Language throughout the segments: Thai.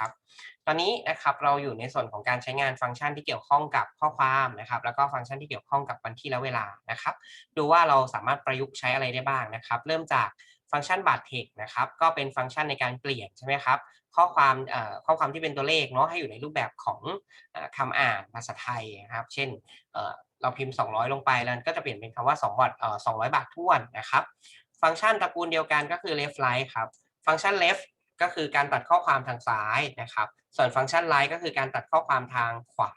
ครับ ตอนนี้นะครับเราอยู่ในส่วนของการใช้งานฟังก์ชันที่เกี่ยวข้องกับข้อความนะครับ แล้วก็ฟังก์ชันที่เกี่ยวข้องกับวันที่และเวลานะครับ ดูว่าเราสามารถประยุกต์ใช้อะไรได้บ้างนะครับ เริ่มจากฟังก์ชันบัตรเทคนะครับ ก็เป็นฟังก์ชันในการเปลี่ยนใช่ไหมครับ ข้อความข้อความที่เป็นตัวเลขเนาะให้อยู่ในรูปแบบของอ่อคำอ่านภาษาไทยนะครับ เช่นเราพิมพ์ 200 ลงไปแล้วก็จะเปลี่ยนเป็นคำว่า2บาทเอ่อ200 บาทท้วนนะครับ ฟังก์ชันตระกูลเดียวกันก็คือ left right ครับ ฟังก์ชัน left ก็คือการตัดข้อความทางซ้ายนะครับ ส่วนฟังก์ชัน right ก็คือการตัดข้อความทางขวา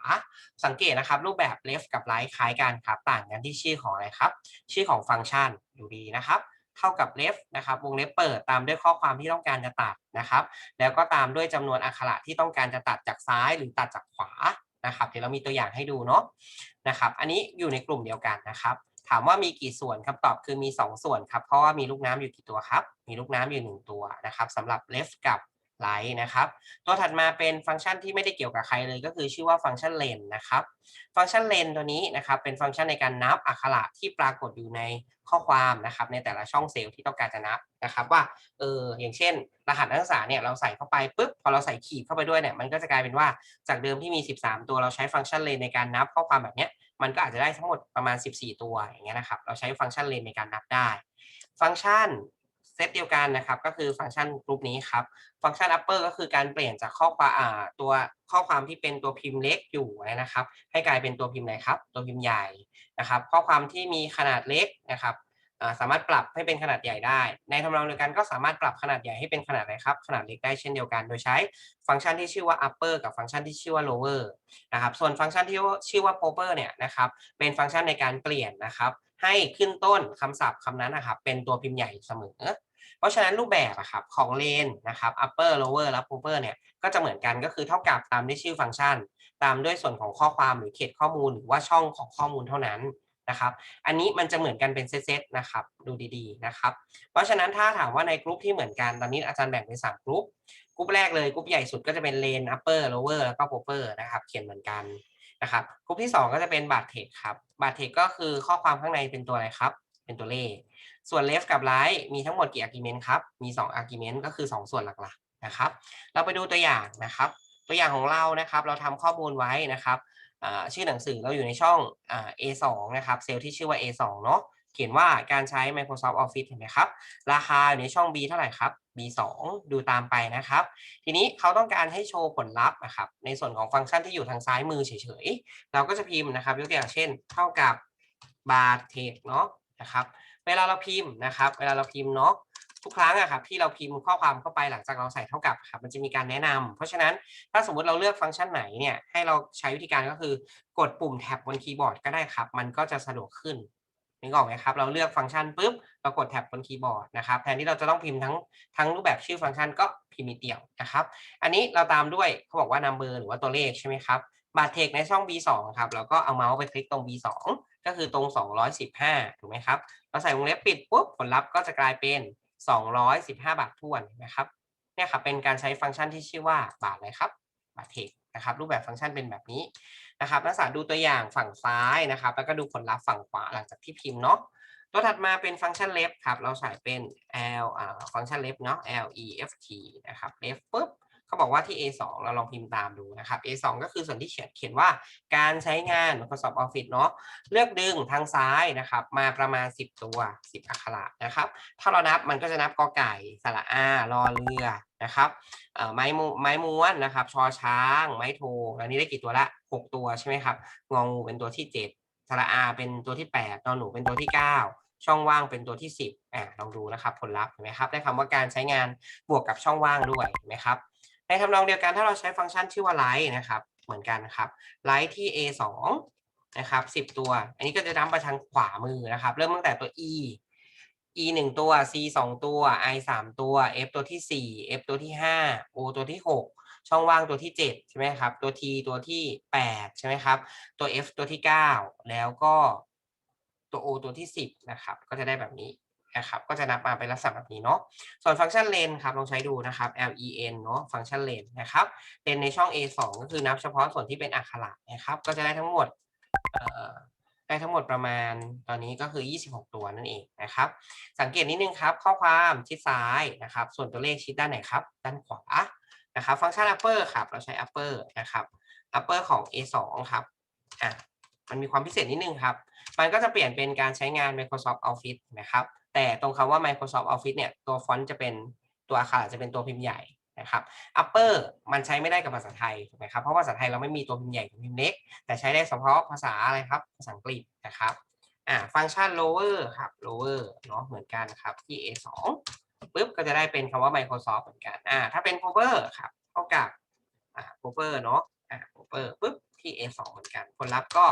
สังเกตนะครับ รูปแบบ left กับ right คล้ายกันครับ ต่างกันที่ชื่อของอะไรครับ ชื่อของฟังก์ชันดูดีนะครับ เท่ากับ left นะครับ วงเล็บเปิดตามด้วยข้อความที่ต้องการจะตัดนะครับ แล้วก็ตามด้วยจำนวนอักขระที่ต้องการจะตัดจากซ้ายหรือตัดจากขวานะครับ เดี๋ยวเรามีตัวอย่างให้ดูเนาะนะครับ อันนี้อยู่ในกลุ่มเดียวกันนะครับ ถามว่ามีกี่ส่วนคำตอบคือมี 2 ส่วนครับ เพราะว่ามีลูกน้ำอยู่กี่ตัวครับ มีลูกน้ำอยู่ 1 ตัวนะครับสำหรับ left กับ right นะครับ ตัวถัดมาเป็นฟังก์ชันที่ไม่ได้เกี่ยวกับใครเลยก็คือชื่อว่าฟังก์ชัน len นะครับ ฟังก์ชัน len ตัวนี้นะครับเป็นฟังก์ชันในการนับอักขระที่ปรากฏอยู่ในข้อความนะครับในแต่ละช่องเซลล์ที่ต้องการจะนับนะครับว่าเอออย่างเช่น รหัสนักศึกษาเนี่ยเราใส่เข้าไปปุ๊บพอเราใส่ขีดเข้าไปด้วยเนี่ยมันก็จะกลายเป็นว่าจากเดิมที่มี 13 ตัวเราใช้ฟังก์ชัน len ในการนับข้อความแบบเนี้ยมันก็อาจจะได้ทั้งหมดประมาณ 14 ตัวอย่างเงี้ยนะครับเราใช้ฟังก์ชัน len ในการนับได้ ฟังก์ชัน เซตเดียวกันนะครับ ก็คือฟังก์ชันกลุ่มนี้ครับ ฟังก์ชัน upper ก็คือการเปลี่ยนจากข้อความอ่าตัวข้อความที่เป็นตัวพิมพ์เล็กอยู่นะครับ ให้กลายเป็นตัวพิมพ์ไหนครับ ตัวพิมพ์ใหญ่นะครับ ข้อความที่มีขนาดเล็กนะครับสามารถปรับให้เป็นขนาดใหญ่ได้ ในทำนองเดียวกันก็สามารถปรับขนาดใหญ่ให้เป็นขนาดไหนครับ ขนาดเล็กได้เช่นเดียวกัน โดยใช้ฟังก์ชันที่ชื่อว่า upper กับฟังก์ชันที่ชื่อว่า lower นะครับ ส่วนฟังก์ชันที่ชื่อว่า proper เนี่ยนะครับ เป็นฟังก์ชันในการเปลี่ยนนะครับ ให้ขึ้นต้นคำศัพท์คำนั้นนะครับเป็นตัวพิมพ์ใหญ่เสมอ เพราะฉะนั้นรูปแบบอะครับของเลนนะครับ upper lower และ popper เนี่ยก็จะเหมือนกันก็คือเท่ากับตามด้วยชื่อฟังก์ชัน ตามด้วยส่วนของข้อความหรือเขตข้อมูลหรือว่าช่องของข้อมูลเท่านั้นนะครับ อันนี้มันจะเหมือนกันเป็นเซตๆนะครับ ดูดีๆนะครับ เพราะฉะนั้นถ้าถามว่าในกลุ่มที่เหมือนกัน ตอนนี้อาจารย์แบ่งเป็นสามกลุ่มกลุ่มแรกเลยกลุ่มใหญ่สุดก็จะเป็นเลน upper lower แล้วก็ popper นะครับ เขียนเหมือนกัน นะครับกลุ่มที่สองก็จะเป็นบาร์เทคครับบาร์เทคก็คือข้อความข้างในเป็นตัวอะไรครับ เป็นตัวเลข ส่วน left กับ right มีทั้งหมดกี่ argument ครับ มี 2 argument ก็คือ 2 ส่วนหลักๆนะครับ เราไปดูตัวอย่างนะครับ ตัวอย่างของเรานะครับ เราทำข้อมูลไว้นะครับชื่อหนังสือเราอยู่ในช่อง A2 นะครับเซลล์ที่ชื่อว่า A2 เนาะ เขียนว่าการใช้ Microsoft Office เห็นไหมครับ ราคาอยู่ในช่อง B เท่าไหร่ครับ B2 ดูตามไปนะครับ ทีนี้เขาต้องการให้โชว์ผลลัพธ์นะครับ ในส่วนของฟังก์ชันที่อยู่ทางซ้ายมือเฉยๆ เราก็จะพิมพ์นะครับ ยกตัวอย่างเช่น เท่ากับบาทเทคเนาะนะครับ เวลาเราพิมพ์นะครับ เวลาเราพิมพ์เนาะทุกครั้งอะครับที่เราพิมพ์ข้อความเข้าไปหลังจากเราใส่เท่ากับครับมันจะมีการแนะนำเพราะฉะนั้นถ้าสมมุติเราเลือกฟังก์ชันไหนเนี่ยให้เราใช้วิธีการก็คือกดปุ่มแท็บบนคีย์บอร์ดก็ได้ครับ มันก็จะสะดวกขึ้น นึกออกไหมครับเราเลือกฟังก์ชันปุ๊บเรากดแท็บบนคีย์บอร์ดนะครับแทนที่เราจะต้องพิมพ์ทั้งทั้งรูปแบบชื่อฟังก์ชันก็พิมพ์นิดเดียวนะครับ อันนี้เราตามด้วยเขาบอกว่า number หรือว่าตัวเลขใช่ไหมครับบาทเทคในช่อง B2 ครับแล้วก็เอาเมาส์ไปคลิกตรง B2 ก็คือตรง 215 ถูกไหมครับ เราใส่วงเล็บปิดปุ๊บผลลัพธ์ก็จะกลายเป็น 215 บาททวนนะครับเนี่ยครับเป็นการใช้ฟังก์ชันที่ชื่อว่าบาทอะไรครับบาทเทคนะครับรูปแบบฟังก์ชันเป็นแบบนี้ นะครับนักศึกษาดูตัวอย่างฝั่งซ้ายนะครับ แล้วก็ดูผลลัพธ์ฝั่งขวาหลังจากที่พิมพ์เนาะตัวถัดมาเป็นฟังก์ชัน left ครับ เราใส่เป็น l อ่าฟังก์ชัน left เนาะ l e f t นะครับ left ปุ๊บ เขาบอกว่าที่ A2 เราลองพิมพ์ตามดูนะครับ A2 ก็คือส่วนที่เขียนเขียนว่าการใช้งาน Microsoft Office เนาะเลือกดึงทางซ้ายนะครับมาประมาณ 10 ตัว 10 อักขระนะครับ ถ้าเรานับมันก็จะนับกอไก่สระอารอเรือนะครับไม้มูไม้ม้วนนะครับชอช้าง ไม้โทแล้วนี้ได้กี่ตัวละ 6 ตัวใช่ไหมครับงองูเป็นตัวที่ 7 สระอาเป็นตัวที่8นอนหนูเป็นตัวที่ 9ช่องว่างเป็นตัวที่ 10อ่าลองดูนะครับผลลัพธ์เห็นไหมครับ ได้คำว่าการใช้งานบวกกับช่องว่างด้วยเห็นไหมครับ ในทำนองเดียวกันถ้าเราใช้ฟังก์ชันชื่อว่า light นะครับ เหมือนกันครับ light ที่ a 2นะครับ10 ตัว อันนี้ก็จะนับไปทางขวามือนะครับ เริ่มตั้งแต่ตัว e e 1ตัว c 2 ตัว i 3 ตัว f ตัวที่ 4 f ตัวที่ 5 o ตัวที่ 6 ช่องว่างตัวที่ 7 ใช่ไหมครับ ตัว t ตัวที่ 8 ใช่ไหมครับ ตัว f ตัวที่ 9 แล้วก็ตัว o ตัวที่ 10 นะครับ ก็จะได้แบบนี้ นะครับก็จะนับมาเป็นลักษณะแบบนี้เนาะส่วนฟังก์ชันเลนครับลองใช้ดูนะครับ len เนาะฟังก์ชันเลนนะครับเลนในช่อง a 2ก็คือนับเฉพาะส่วนที่เป็นอักขระนะครับก็จะได้ทั้งหมดได้ทั้งหมดประมาณตอนนี้ก็คือ 26 ตัวนั่นเองนะครับ สังเกตนิดนึงครับ ข้อความชิดซ้ายนะครับ ส่วนตัวเลขชิดด้านไหนครับ ด้านขวานะครับ ฟังก์ชัน upper ครับ เราใช้ upper นะครับ upper ของ A2 ครับอะมันมีความพิเศษนิดนึงครับ มันก็จะเปลี่ยนเป็นการใช้งาน Microsoft Office นะครับ แต่ตรงคำว่า Microsoft Office เนี่ยตัวฟอนต์จะเป็นตัวอักขรจะเป็นตัวพิมพ์ใหญ่นะครับ upper มันใช้ไม่ได้กับภาษาไทยถูกไหมครับ เพราะภาษาไทยเราไม่มีตัวพิมพ์ใหญ่กับพิมพ์เล็ก แต่ใช้ได้เฉพาะภาษาอะไรครับ ภาษาอังกฤษนะครับ อ่า ฟังก์ชัน lower ครับ lower เนาะเหมือนกันครับที่ A2 ปุ๊บก็จะได้เป็นคำว่า Microsoft เหมือนกัน อ่า ถ้าเป็น cover ครับ เท่ากับ อ่า cover เนาะ อ่า cover ปุ๊บที่ A2 เหมือนกัน ผลลัพธ์ก็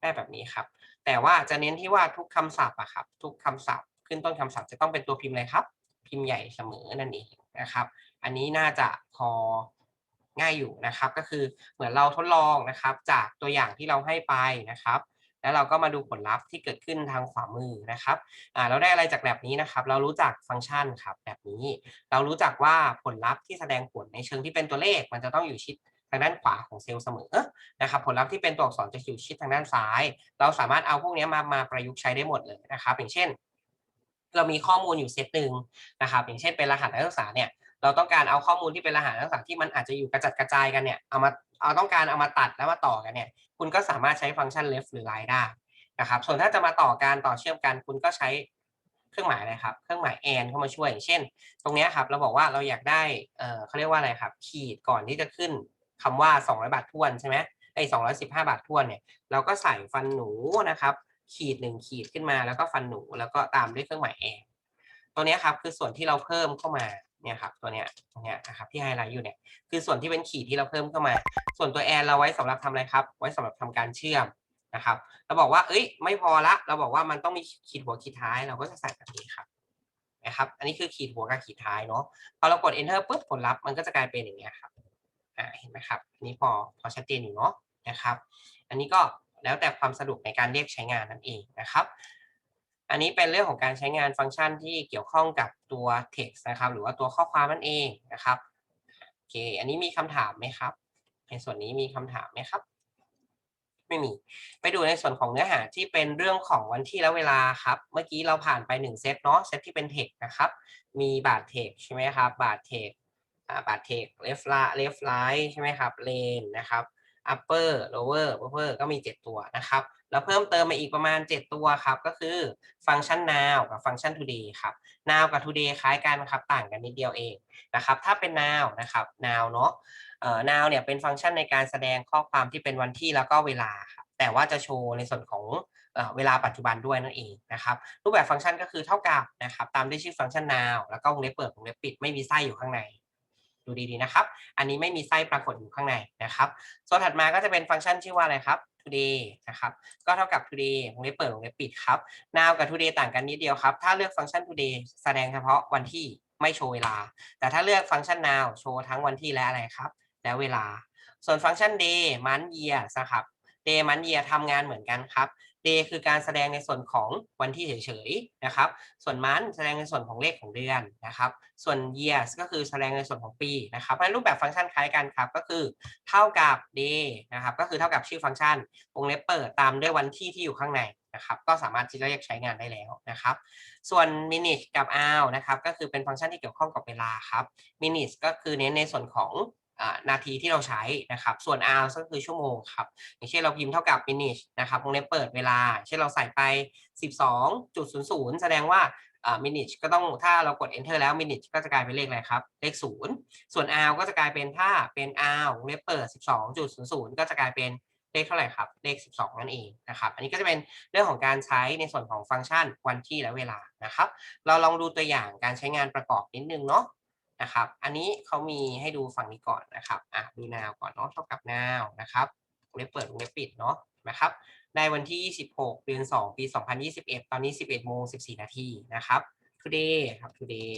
ได้แบบนี้ครับ แต่ว่าจะเน้นที่ว่าทุกคำศัพท์อะครับ ทุกคำศัพท์ ขึ้นต้นคำศัพท์จะต้องเป็นตัวพิมพ์อะไรครับ พิมพ์ใหญ่เสมอนั่นเองนะครับ อันนี้น่าจะพอง่ายอยู่นะครับ ก็คือเหมือนเราทดลองนะครับ จากตัวอย่างที่เราให้ไปนะครับ แล้วเราก็มาดูผลลัพธ์ที่เกิดขึ้นทางขวามือนะครับเราได้อะไรจากแบบนี้นะครับ เรารู้จักฟังก์ชันครับแบบนี้ เรารู้จักว่าผลลัพธ์ที่แสดงผลในเชิงที่เป็นตัวเลข มันจะต้องอยู่ชิดทางด้านขวาของเซลล์เสมอนะครับผลลัพธ์ที่เป็นตัวอักษรจะอยู่ชิดทางด้านซ้าย เราสามารถเอาพวกนี้มามาประยุกต์ใช้ได้หมดเลยนะครับ อย่างเช่น เรามีข้อมูลอยู่เซตหนึ่งนะครับ อย่างเช่นเป็นรหัสนักศึกษาเนี่ยเราต้องการเอาข้อมูลที่เป็นรหัสนักศึกษาที่มันอาจจะอยู่กระจัดกระจายกันเนี่ยเอามาเอาต้องการเอามาตัดแล้วมาต่อกันเนี่ย คุณก็สามารถใช้ฟังก์ชัน left หรือ right ได้นะครับ ส่วนถ้าจะมาต่อการต่อเชื่อมกัน คุณก็ใช้เครื่องหมายอะไรครับ เครื่องหมาย and เข้ามาช่วยอย่างเช่น ตรงนี้ครับเราบอกว่าเราอยากได้เออเขาเรียกว่าอะไรครับ ขีดก่อนที่จะขึ้นคำว่า 200 บาททวนใช่ไหมไอ้215บาททวนเนี่ยเราก็ใส่ฟันหนูนะครับ ขีดหนึ่งขีดขึ้นมาแล้วก็ฟันหนูแล้วก็ตามด้วยเครื่องหมาย and ตัวนี้ครับคือส่วนที่เราเพิ่มเข้ามาเนี่ยครับตัวเนี้ยตรงเนี้ยนะครับที่ไฮไลท์อยู่เนี่ยคือส่วนที่เป็นขีดที่เราเพิ่มเข้ามา ส่วนตัวแอนเราไว้สำหรับทำอะไรครับ ไว้สำหรับทำการเชื่อมนะครับเราบอกว่าเอ้ยไม่พอละ เราบอกว่ามันต้องมีขีดหัวขีดท้ายเราก็จะใส่แบบนี้ครับนะครับอันนี้คือขีดหัวกับขีดท้ายเนาะพอเรากด enter ปุ๊บผลลัพธ์มันก็จะกลายเป็นอย่างเงี้ยครับอ่าเห็นไหมครับอันนี้พอพอชัดเจนอยู่เนาะนะครับ อันนี้ก็ แล้วแต่ความสะดวกในการเรียกใช้งานนั่นเองนะครับ อันนี้เป็นเรื่องของการใช้งานฟังก์ชันที่เกี่ยวข้องกับตัว text นะครับ หรือว่าตัวข้อความนั่นเองนะครับโอเค อันนี้มีคำถามไหมครับ ในส่วนนี้มีคำถามไหมครับ ไม่มี ไปดูในส่วนของเนื้อหาที่เป็นเรื่องของวันที่และเวลาครับ เมื่อกี้เราผ่านไป1เซตเนาะ เซตที่เป็น text นะครับ มีบาท text ใช่ไหมครับ บาท text บาท text left right left right ใช่ไหมครับ lane นะครับ upper lower upper ก็มี 7 ตัวนะครับ แล้วเพิ่มเติมมาอีกประมาณ 7 ตัวครับ ก็คือฟังก์ชัน now กับฟังก์ชัน today ครับ now กับ today คล้ายกันครับ ต่างกันนิดเดียวเองนะครับ ถ้าเป็น now นะครับ now เนาะเอ่อ now เนี่ยเป็นฟังก์ชันในการแสดงข้อความที่เป็นวันที่แล้วก็เวลาครับแต่ว่าจะโชว์ในส่วนของเอ่อเวลาปัจจุบันด้วยนั่นเองนะครับรูปแบบฟังก์ชันก็คือเท่ากับนะครับตามด้วยชื่อฟังก์ชัน now แล้วก็วงเล็บเปิดวงเล็บปิดไม่มีไส้อยู่ข้างใน ดูดีๆนะครับ อันนี้ไม่มีไส้ปรากฏอยู่ข้างในนะครับส่วนถัดมาก็จะเป็นฟังก์ชันชื่อว่าอะไรครับ today นะครับ ก็เท่ากับ today วงเล็บเปิดวงเล็บปิดครับ now กับ today ต่างกันนิดเดียวครับ ถ้าเลือกฟังก์ชัน today แสดงเฉพาะวันที่ไม่โชว์เวลา แต่ถ้าเลือกฟังก์ชัน now โชว์ทั้งวันที่และอะไรครับ และเวลา ส่วนฟังก์ชัน day month year นะครับ day month year ทำงานเหมือนกันครับ day คือการแสดงในส่วนของวันที่เฉยๆนะครับ ส่วน month แสดงในส่วนของเลขของเดือนนะครับ ส่วน years ก็คือแสดงในส่วนของปีนะครับเพราะรูปแบบฟังก์ชันคล้ายกันครับ ก็คือเท่ากับ day นะครับก็คือเท่ากับชื่อฟังก์ชันวงเล็บเปิดตามด้วยวันที่ที่อยู่ข้างในนะครับก็สามารถที่จะเรียกใช้งานได้แล้วนะครับ ส่วน minute กับ hour นะครับก็คือเป็นฟังก์ชันที่เกี่ยวข้องกับเวลาครับ minutes ก็คือเน้นในส่วนของ นาทีที่เราใช้นะครับ ส่วน hours ก็คือชั่วโมงครับ อย่างเช่นเราพิมพ์เท่ากับ minute นะครับวงเล็บเปิดเวลา เช่นเราใส่ไป 12.00 แสดงว่า minute ก็ต้องถ้าเรากด enter แล้ว minute ก็จะกลายเป็นเลขอะไรครับ เลข 0 ส่วน hour ก็จะกลายเป็นถ้าเป็น hour วงเล็บเปิด 12.00 ก็จะกลายเป็นเลขเท่าไหร่ครับ เลข 12 นั่นเองนะครับ อันนี้ก็จะเป็นเรื่องของการใช้ในส่วนของฟังก์ชันวันที่และเวลานะครับ เราลองดูตัวอย่างการใช้งานประกอบนิดนึงเนาะ นะครับ อันนี้เขามีให้ดูฝั่งนี้ก่อนนะครับอะดู now ก่อนเนาะเท่ากับ now นะครับวงเล็บเปิดวงเล็บปิดเนาะนะครับในวันที่ 26 เดือน 2 ปี 2021 ตอนนี้ 11โมง14 นาทีนะครับ today ครับ today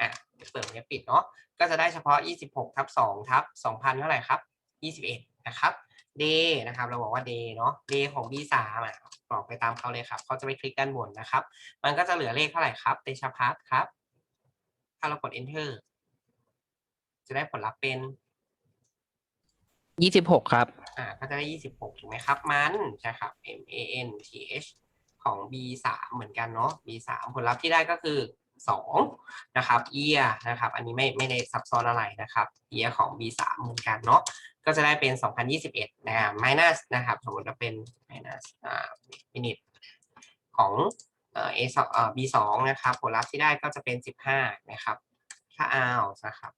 อะเปิดวงเล็บปิดเนาะก็จะได้เฉพาะ 26ทับ2ทับ2,000เท่าไหร่ครับ 21 นะครับ day นะครับ เราบอกว่า day เนาะ day ของ B3 อะกรอกไปตามเขาเลยครับเขาจะไปคลิกด้านบนนะครับ มันก็จะเหลือเลขเท่าไหร่ครับเตชพัฒครับ ถ้าเรากด enter จะได้ผลลัพธ์เป็น ยี่สิบหกครับ อ่าก็จะได้ 26 ถูกไหมครับ มันใช่ครับ M A N T H ของ B 3เหมือนกันเนาะ B 3ผลลัพธ์ที่ได้ก็คือสองนะครับ year นะครับ อันนี้ไม่ไม่ได้ซับซ้อนอะไรนะครับ year ของ B สามเหมือนกันเนาะ ก็จะได้เป็น 2021 นะครับ minus นะครับ สมมติว่าเป็น minus อ่า minute ของ เอสองเอ่อ B สองนะครับ ผลลัพธ์ที่ได้ก็จะเป็น15นะครับถ้า hours นะครับ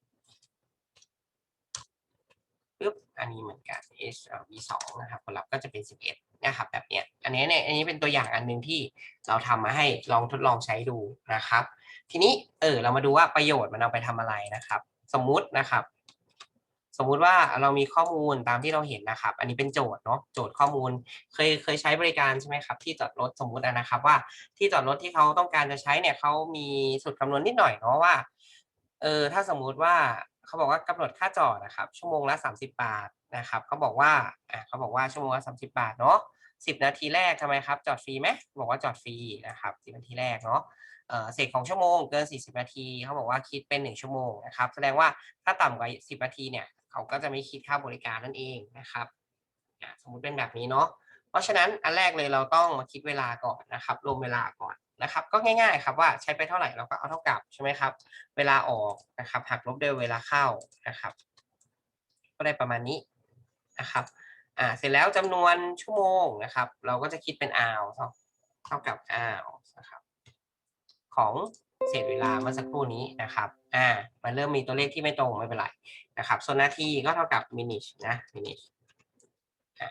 ปึ๊บอันนี้เหมือนกันเอ่อ B สองนะครับ ผลลัพธ์ก็จะเป็น11นะครับ แบบเนี้ย อันนี้เนี่ย อันนี้เป็นตัวอย่างอันหนึ่งที่เราทำมาให้ลองทดลองใช้ดูนะครับ ทีนี้ เออ เรามาดูว่าประโยชน์มันเอาไปทำอะไรนะครับ สมมุตินะครับ สมมุติว่าเรามีข้อมูลตามที่เราเห็นนะครับ อันนี้เป็นโจทย์เนาะโจทย์ข้อมูลเคยเคยใช้บริการใช่ไหมครับ ที่จอดรถสมมุตินะครับว่าที่จอดรถที่เขาต้องการจะใช้เนี่ยเขามีสูตรคำนวณนิดหน่อยเนาะว่าเออถ้าสมมุติว่าเขาบอกว่ากำหนดค่าจอดนะครับ ชั่วโมงละ 30 บาทนะครับเขาบอกว่าอ่าเขาบอกว่าชั่วโมงละ30 บาทเนาะ10 นาทีแรกทำไมครับ จอดฟรีไหมบอกว่าจอดฟรีนะครับ10 นาทีแรกเนาะเอ่อเศษของชั่วโมงเกิน 40 นาที เขาบอกว่าคิดเป็น 1 ชั่วโมงนะครับ แสดงว่าถ้าต่ำกว่า 10 นาทีเนี่ย เขาก็จะไม่คิดค่าบริการนั่นเองนะครับสมมุติเป็นแบบนี้เนาะเพราะฉะนั้นอันแรกเลยเราต้องมาคิดเวลาก่อนนะครับรวมเวลาก่อนนะครับ ก็ง่ายๆครับว่าใช้ไปเท่าไหร่เราก็เอาเท่ากับใช่ไหมครับ เวลาออกนะครับหักลบด้วยเวลาเข้านะครับ ก็ได้ประมาณนี้นะครับอ่าเสร็จแล้วจำนวนชั่วโมงนะครับ เราก็จะคิดเป็น hour เท่าเท่ากับ hour นะครับของ เศษเวลาเมื่อสักครู่นี้นะครับ อ่า มันเริ่มมีตัวเลขที่ไม่ตรงไม่เป็นไรนะครับ ส่วนนาทีก็เท่ากับ minute นะ minute อ่า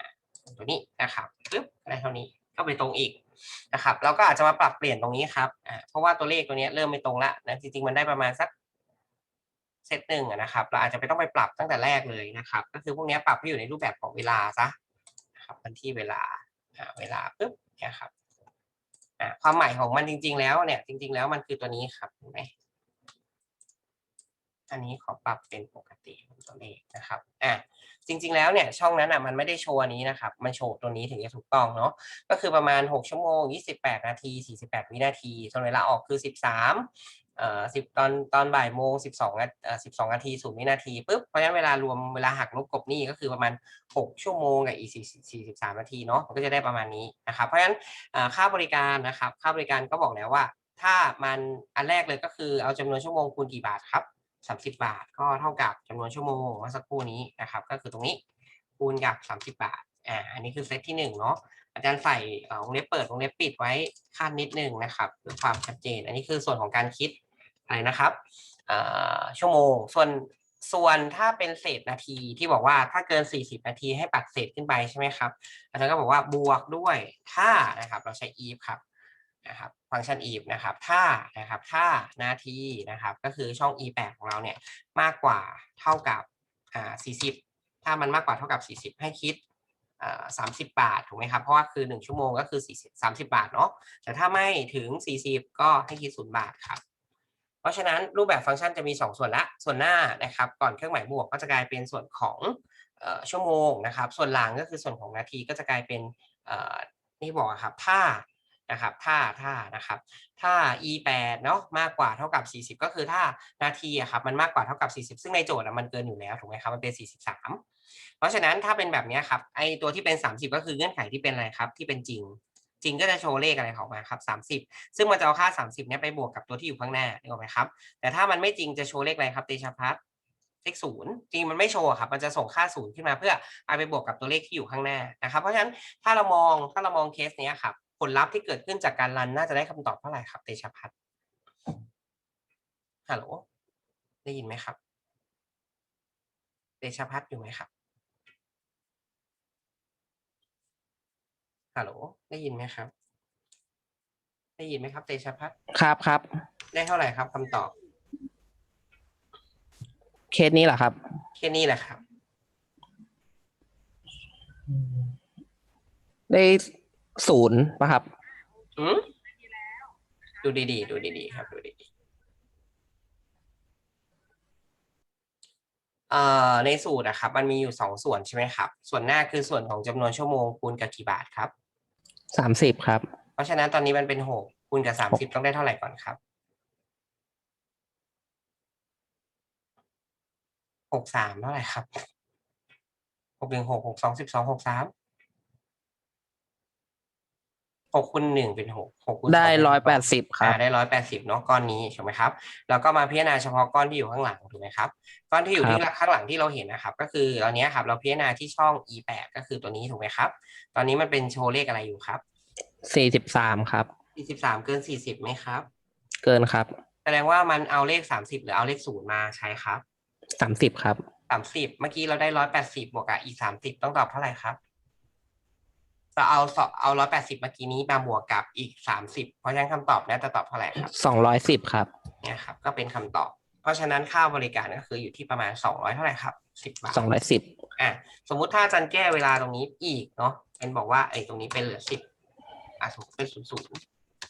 ตัวนี้นะครับปึ๊บอะไรเท่านี้ก็ไปตรงอีกนะครับ เราก็อาจจะมาปรับเปลี่ยนตรงนี้ครับ อ่า เพราะว่าตัวเลขตัวนี้เริ่มไม่ตรงละนะ จริงๆ มันได้ประมาณสักเซตหนึ่งนะครับ เราอาจจะไม่ต้องไปปรับตั้งแต่แรกเลยนะครับ ก็คือพวกนี้ปรับให้อยู่ในรูปแบบของเวลาซะนะครับวันที่เวลาอ่าเวลาปึ๊บเนี่ยครับ ความหมายของมันจริง ๆ แล้วเนี่ยจริง ๆ แล้วมันคือตัวนี้ครับเห็นไหมอันนี้ขอปรับเป็นปกติเป็นตัวเลขนะครับอะจริง ๆ แล้วเนี่ยช่องนั้นอะมันไม่ได้โชว์อันนี้นะครับ มันโชว์ตัวนี้ถึงจะถูกต้องเนาะก็คือประมาณ 6 ชั่วโมง 28 นาที 48 วินาทีส่วนเวลาออกคือ 13 เอ่อตอนตอนบ่ายโมง12นาเอ่อ12นาที0วินาทีปุ๊บเพราะฉะนั้นเวลารวมเวลาหักลบกบหนี้ก็คือประมาณ6ชั่วโมงกับอีก4 43นาทีเนาะมันก็จะได้ประมาณนี้นะครับเพราะฉะนั้นค่าบริการนะครับค่าบริการก็บอกแล้วว่า ถ้ามันอันแรกเลยก็คือเอาจำนวนชั่วโมงคูณกี่บาทครับ30บาทก็เท่ากับจำนวนชั่วโมงเมื่อสักครู่นี้นะครับก็คือตรงนี้คูณกับ30บาทอ่าอันนี้คือเซตที่หนึ่งเนาะ อาจารย์ใส่วงเล็บเปิดวงเล็บปิดไว้ขั้นนิดนึงนะครับเพื่อความชัดเจน อันนี้คือส่วนของการคิดอะไรนะครับชั่วโมง ส่วนส่วนถ้าเป็นเศษนาทีที่บอกว่าถ้าเกิน 40 นาทีให้ปัดเศษขึ้นไปใช่ไหมครับอาจารย์ก็บอกว่าบวกด้วยถ้านะครับเราใช้ if ครับนะครับฟังก์ชัน if นะครับถ้านะครับถ้านาทีนะครับก็คือช่อง e 8ของเราเนี่ยมากกว่าเท่ากับอ่า40 ถ้ามันมากกว่าเท่ากับ 40 ให้คิด อ่า30บบาทถูกไหมครับเพราะว่าคือ1ชั่วโมงก็คือ40 30บาทเนาะแต่ถ้าไม่ถึง40ก็ให้คิด0บาทครับ เพราะฉะนั้นรูปแบบฟังก์ชันจะมี2ส่วนละส่วนหน้านะครับ ก่อนเครื่องหมายบวกก็จะกลายเป็นส่วนของออชั่วโมงนะครับ ส่วนหลังก็คือส่วนของนาทีก็จะกลายเป็นนี่บอกครับถ้านะครับถ้าถ้านะครับถ้า e 8เนาะมากกว่าเท่ากับ 40 ก็คือถ้านาทีอะครับมันมากกว่าเท่ากับ 40 ซึ่งในโจทย์อะมันเกินอยู่แล้วถูกไหมครับมันเป็น 43 เพราะฉะนั้นถ้าเป็นแบบนี้ครับไอตัวที่เป็น 30 ก็คือเงื่อนไขที่เป็นอะไรครับที่เป็นจริง จริงก็จะโชว์เลขอะไรออกมาครับ 30 ซึ่งมันจะเอาค่า 30เนี้ยไปบวกกับตัวที่อยู่ข้างหน้านึกออกไหมครับ แต่ถ้ามันไม่จริงจะโชว์เลขอะไรครับเตชพัฒเลขศูนย์จริงมันไม่โชว์ครับ มันจะส่งค่าศูนย์ขึ้นมาเพื่อเอาไปบวกกับตัวเลขที่อยู่ข้างหน้านะครับเพราะฉะนั้นถ้าเรามองถ้าเรามองเคสเนี้ยครับผลลัพธ์ที่เกิดขึ้นจากการรันน่าจะได้คำตอบเท่าไหร่ครับเตชพัฒฮัลโหลได้ยินไหมครับเตชพัฒอยู่ไหมครับ ฮัลโหล ได้ยินไหมครับ ได้ยินไหมครับ เตชะพัฒน์ครับครับ ได้เท่าไหร่ครับคำตอบ เคสนี้เหรอครับ แค่นี้แหละครับ ได้ศูนย์ป่ะครับ อืมดูดีๆ ดูดีๆ ครับ ดูดีๆเอ่อในสูตรนะครับ มันมีอยู่สองส่วนใช่ไหมครับ ส่วนหน้าคือส่วนของจำนวนชั่วโมงคูณกับกี่บาทครับ สามสิบครับ เพราะฉะนั้นตอนนี้มันเป็นหกคูณกับสามสิบต้องได้เท่าไหร่ก่อนครับหกสามเท่าไหร่ครับหกหนึ่งหกหกสองสิบสองหกสาม หกคูณหนึ่งเป็นหกหกคูณได้สงเป็นร้อยแปดสงสิบครับอ่าได้ร้อยแปดสิบเนาะก้อนนี้ถูกไหมครับ แล้วก็มาพิจารณาเฉพาะก้อนที่อยู่ข้างหลังถูกไหมครับ ก้อนที่อยู่ที่ข้างหลังที่เราเห็นนะครับ ก็คือตอนนี้ครับเราพิจารณาที่ช่อง e แปดก็คือตัวนี้ถูกไหมครับ ตอนนี้มันเป็นโชว์เลขอะไรอยู่ครับสี่สิบสามครับสี่สิบสามเกินสี่สิบไหมครับ เกินครับ แสดงว่ามันเอาเลขสามสิบหรือเอาเลขศูนย์มาใช้ครับสามสิบครับสามสิบเมื่อกี้เราได้ร้อยแปดสิบบวกกับอีกสามสิบต้องตอบเท่าไหร่ครับ จะเอาสเอาร้อยแปดสิบเมื่อกี้นี้มาบวกกับอีกสามสิบเพราะฉะนั้นคำตอบน่าจะตอบเท่าไหร่ครับสองร้อยสิบครับเนี่ยครับ ก็เป็นคำตอบ เพราะฉะนั้นค่าบริการก็คืออยู่ที่ประมาณสองร้อยเท่าไหร่ครับสิบบาทสองร้อยสิบอะสมมุติถ้าอาจารย์แก้เวลาตรงนี้อีกเนาะเป็นบอกว่าไอ้ตรงนี้เป็นเหลือสิบอะสมมติเป็นศูนย์ศูนย์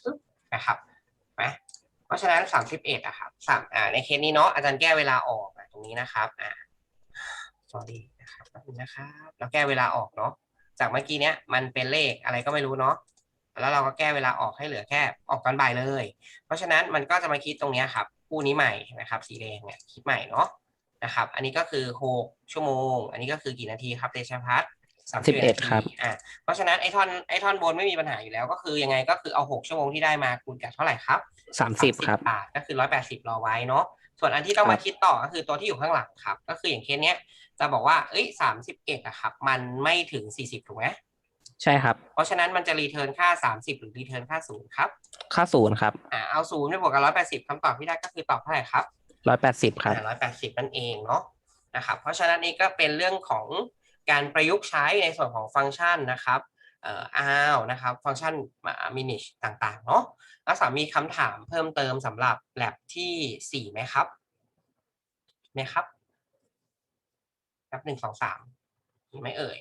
ปึ๊บนะครับนะเพราะฉะนั้นสามสิบเอ็ดอะครับสามอ่าในเคสนี้เนาะอาจารย์แก้เวลาออกอะตรงนี้นะครับอ่า sorry นะครับแป๊บนึงนะครับ เราแก้เวลาออกเนาะ จากเมื่อกี้เนี้ยมันเป็นเลขอะไรก็ไม่รู้เนาะแล้วเราก็แก้เวลาออกให้เหลือแค่ออกก่อนบ่ายเลย เพราะฉะนั้นมันก็จะมาคิดตรงเนี้ยครับคู่นี้ใหม่นะครับ สีแดงเนี่ยคิดใหม่เนาะนะครับ อันนี้ก็คือหกชั่วโมง อันนี้ก็คือกี่นาทีครับเดชพัฒน์31ครับอ่าเพราะฉะนั้นไอ้ท่อนไอ้ท่อนบนไม่มีปัญหาอยู่แล้ว ก็คือยังไงก็คือเอาหกชั่วโมงที่ได้มาคูณกับเท่าไหร่ครับสามสิบครับบาทก็คือร้อยแปดสิบรอไว้เนาะส่วนอันที่ต้องครัมาบคิดต่อก็คือตัวที่อยู่ข้างหลังครับ ก็คืออย่างเคสเนี้ย จะบอกว่าเอ้ยสามสิบเอ็ดอะครับมันไม่ถึงสี่สิบถูกไหมใช่ครับ เพราะฉะนั้นมันจะรีเทิร์นค่าสามสิบหรือรีเทิร์นค่าศูนย์ครับ ค่าศูนย์ครับอ่าเอาศูนย์ไปบวกกับร้อยแปดสิบคำตอบที่ได้ก็คือตอบเท่าไหร่ครับร้อยแปดสิบครับร้อยแปดสิบนั่นเองเนาะนะครับเพราะฉะนั้นนี่ก็เป็นเรื่องของการประยุกต์ใช้ในส่วนของฟังก์ชันนะครับเอ่ออ้าวนะครับฟังก์ชันมินิชต่างๆเนาะแล้วสามีคำถามเพิ่มเติมสำหรับแลบที่สี่ไหมครับไหมครับ นับหนึ่งสองสามมีไหมเอ่ย